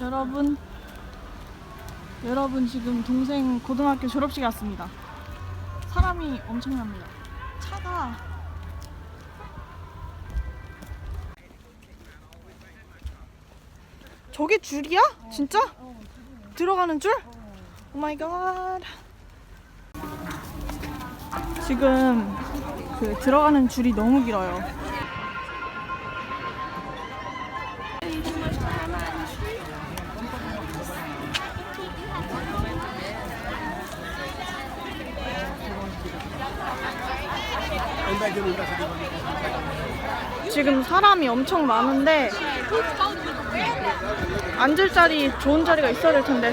여러분, 여러분 지금 동생 고등학교 졸업식에 왔습니다. 사람이 엄청납니다. 차가 저게 줄이야? 진짜? 들어가는 줄? 오 마이 갓. 지금 그 들어가는 줄이 너무 길어요. 지금 사람이 엄청 많은데 앉을 자리 좋은 자리가 있어야 될 텐데.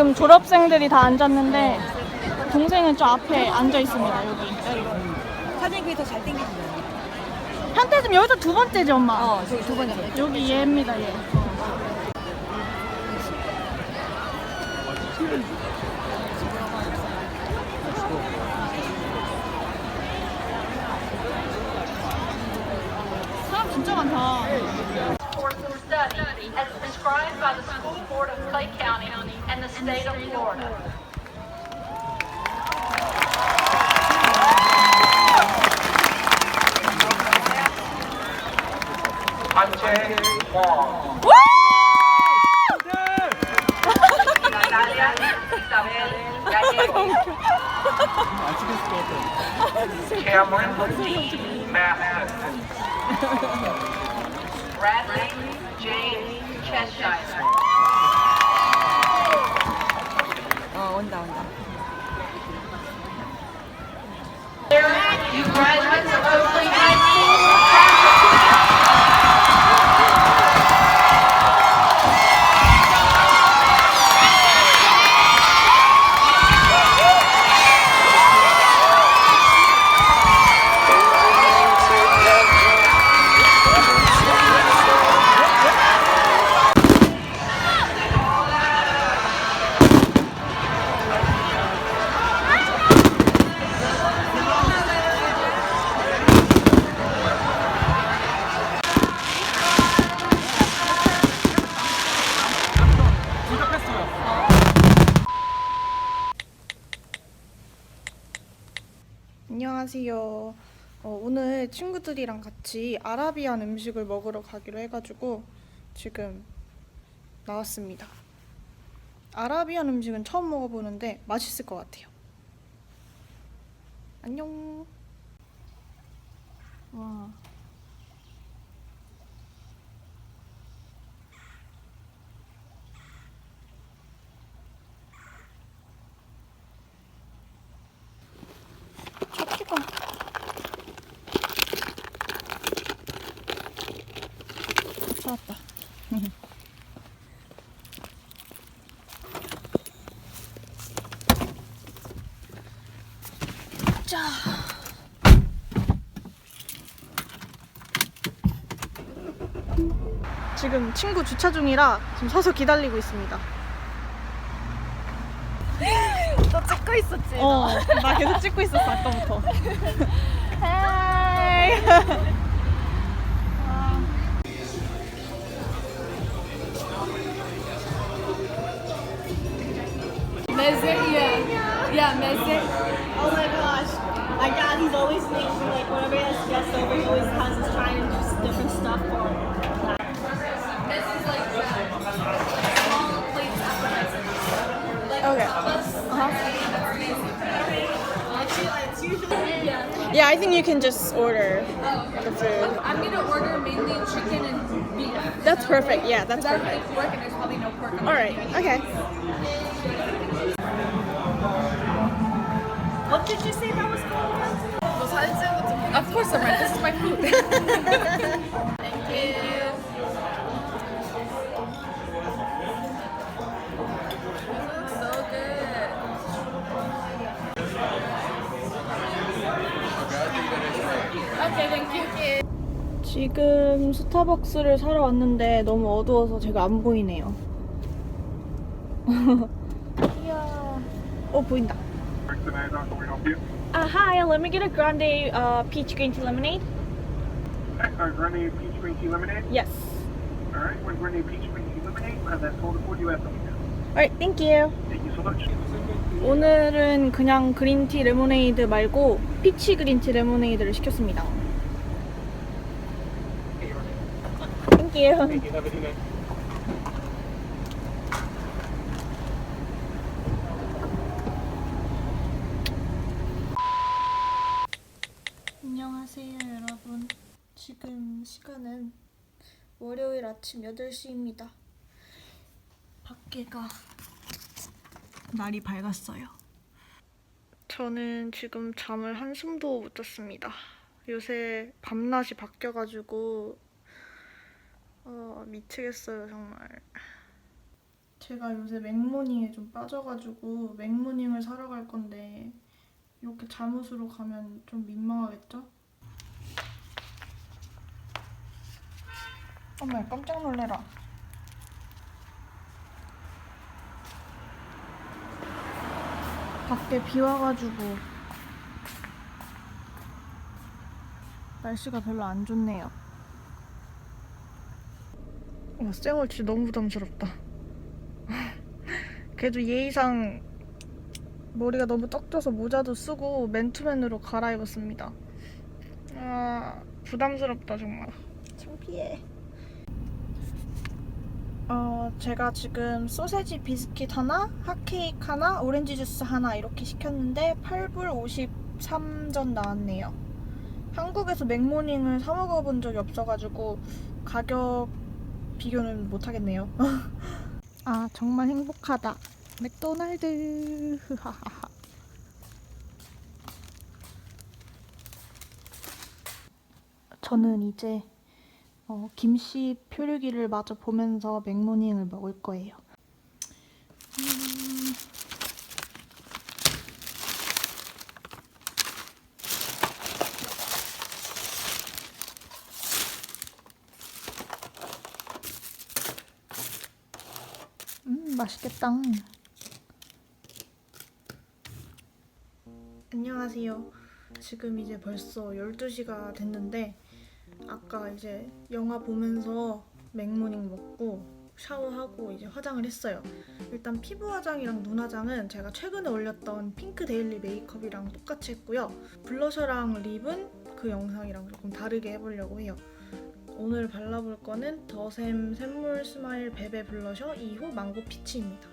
지금 졸업생들이 다 앉았는데 동생은 저 앞에 앉아 있습니다 여기. 사진 그게 더잘 땡기지. 현태 지금 여기서 두 번째지 엄마. 어, 저기 두 번째. 여기 얘입니다 얘. 한채원 Natalia Isabel Gallego. Cameron D. Matheson Bradley James Cheshire. 어, 온다, 온다. 안녕하세요. 어, 오늘 친구들이랑 같이 아라비안 음식을 먹으러 가기로 해가지고 지금 나왔습니다. 아라비안 음식은 처음 먹어보는데 맛있을 것 같아요. 안녕. 와. 찾았다. 자. 지금 친구 주차 중이라 지금 서서 기다리고 있습니다. 너 찍고 있었지? 어, 나 계속 찍고 있었어 아까부터. yeah. Yeah, I think you can just order Oh, the food. I'm gonna order mainly chicken and beef. That's perfect. Yeah, that's Because I perfect. eat pork and there's probably no pork on All right. Okay. What did you say that was called? Of course I'm right. This is my food. Thank you. 지금 스타벅스를 사러 왔는데 너무 어두워서 제가 안 보이네요. 이야. 어 보인다. Uh, hi, let me get a grande uh, peach green tea lemonade. Uh, Grenade Peach Green Tea Lemonade. Yes. All right, with Grenade Peach Green Tea Lemonade, we'll have that sold for you we Alright, thank you. Thank you so much. 오늘은 그냥 그린티 레모네이드 말고 피치 그린티 레모네이드를 시켰습니다. You. Thank you. Have a good night. 안녕하세요, 여러분. 지금 시간은 월요일 아침 8시입니다. 밖에가 날이 밝았어요. 저는 지금 잠을 한숨도 못 잤습니다. 요새 밤낮이 바뀌어가지고 어, 미치겠어요, 정말. 제가 요새 맥모닝에 좀 빠져가지고 맥모닝을 사러 갈 건데 이렇게 잠옷으로 가면 좀 민망하겠죠? 어머 깜짝 놀래라 밖에 비 와가지고 날씨가 별로 안 좋네요 와 쌩얼 진짜 너무 부담스럽다 그래도 예의상 머리가 너무 떡져서 모자도 쓰고 맨투맨으로 갈아입었습니다. 아, 부담스럽다 정말. 창피해. 어, 제가 지금 소세지 비스킷 하나, 핫케이크 하나, 오렌지 주스 하나 이렇게 시켰는데 8불 53전 나왔네요. 한국에서 맥모닝을 사 먹어본 적이 없어가지고 가격 비교는 못하겠네요. 아, 정말 행복하다. 맥도날드. 저는 이제 어, 김씨 표류기를 마저 보면서 맥모닝을 먹을 거예요. 맛있겠다. 안녕하세요. 지금 이제 벌써 12시가 됐는데 아까 이제 영화 보면서 맥모닝 먹고 샤워하고 이제 화장을 했어요. 일단 피부 화장이랑 눈 화장은 제가 최근에 올렸던 핑크 데일리 메이크업이랑 똑같이 했고요. 블러셔랑 립은 그 영상이랑 조금 다르게 해보려고 해요. 오늘 발라볼 거는 더샘 샘물 스마일 베베 블러셔 2호 망고 피치입니다.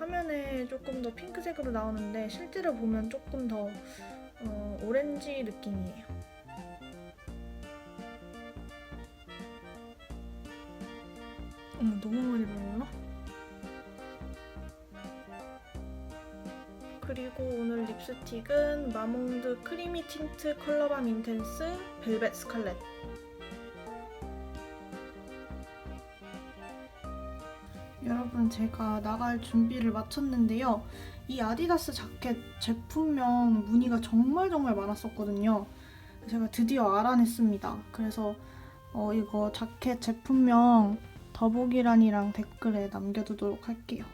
화면에 조금 더 핑크색으로 나오는데 실제로 보면 조금 더 어, 오렌지 느낌이에요. 어머 너무 많이 발랐나? 그리고 오늘 립스틱은 마몽드 크리미 틴트 컬러밤 인텐스 벨벳 스칼렛 여러분 제가 나갈 준비를 마쳤는데요. 이 아디다스 자켓 제품명 문의가 정말 정말 많았었거든요. 제가 드디어 알아냈습니다. 그래서 어, 이거 자켓 제품명 더보기란이랑 댓글에 남겨두도록 할게요.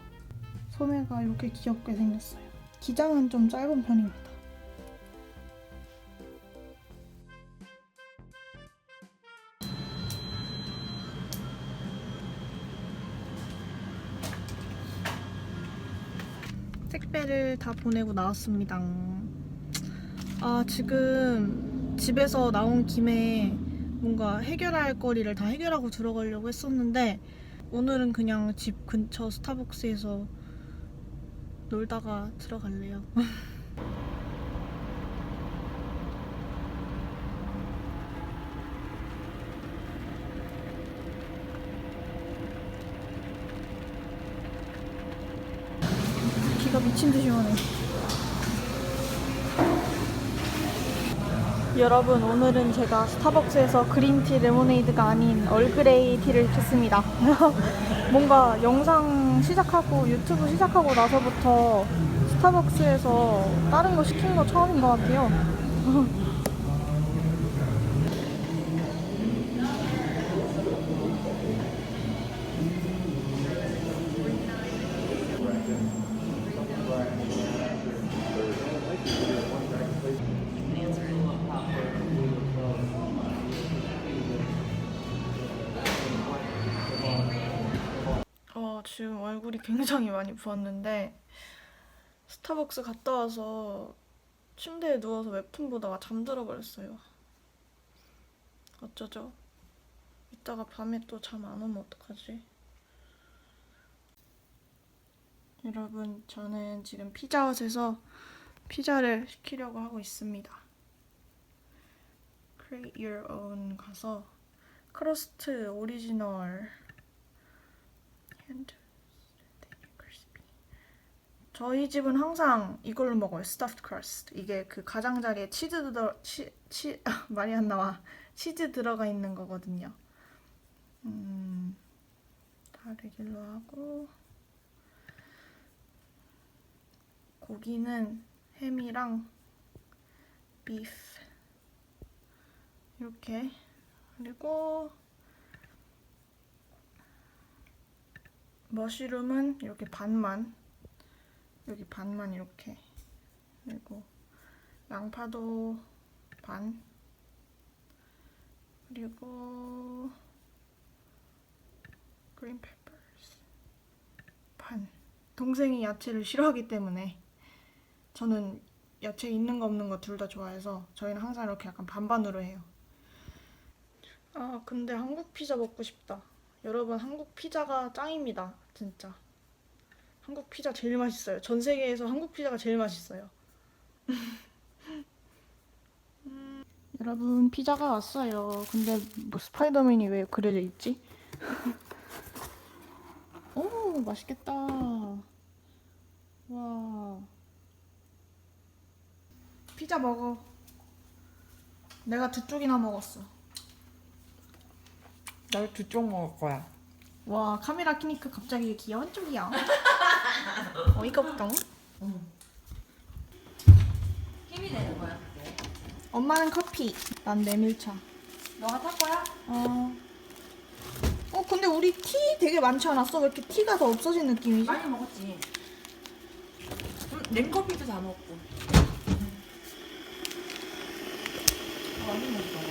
소매가 이렇게 귀엽게 생겼어요. 기장은 좀 짧은 편입니다. 다 보내고 나왔습니다. 아, 지금 집에서 나온 김에 뭔가 해결할 거리를 다 해결하고 들어가려고 했었는데 오늘은 그냥 집 근처 스타벅스에서 놀다가 들어갈래요. 비가 미친 듯이 오네. 여러분 오늘은 제가 스타벅스에서 그린티 레모네이드가 아닌 얼그레이 티를 켰습니다. 뭔가 영상 시작하고 유튜브 시작하고 나서부터 스타벅스에서 다른 거 시키는 거 처음인 것 같아요. 얼굴이 굉장히 많이 부었는데 스타벅스 갔다 와서 침대에 누워서 웹툰 보다가 잠들어 버렸어요. 어쩌죠? 이따가 밤에 또 잠 안 오면 어떡하지? 여러분, 저는 지금 피자헛에서 피자를 시키려고 하고 있습니다. Create Your Own 가서 크러스트 오리지널 핸드. 저희 집은 항상 이걸로 먹어요. stuffed crust. 이게 그 가장자리에 치즈 들어 치, 치 아, 말이 안 나와. 치즈 들어가 있는 거거든요. 음, 다르길로 하고 고기는 햄이랑 비프 이렇게 그리고 머쉬룸은 이렇게 반만 여기 반만 이렇게 그리고 양파도 반. 그리고 그린 페퍼스 반. 동생이 야채를 싫어하기 때문에 저는 야채 있는 거 없는 거 둘 다 좋아해서 저희는 항상 이렇게 약간 반반으로 해요. 아 근데 한국 피자 먹고 싶다. 여러분 한국 피자가 짱입니다 진짜 한국 피자 제일 맛있어요. 전 세계에서 한국 피자가 제일 맛있어요. 음, 여러분 피자가 왔어요. 근데 뭐 스파이더맨이 왜 그려져 있지? 오 맛있겠다. 와. 피자 먹어. 내가 두 쪽이나 먹었어. 나두쪽 먹을 거야. 와 카메라 키니까 갑자기 귀여운 쪽이야 어이가 없다 힘이 되는 거야. 엄마는 커피 난 메밀차 너가 탈 거야? 어. 어 근데 우리 티 되게 많지 않았어? 왜 이렇게 티가 더 없어진 느낌이지? 많이 먹었지. 음, 냉커피도 다 먹고. 많이 먹었어.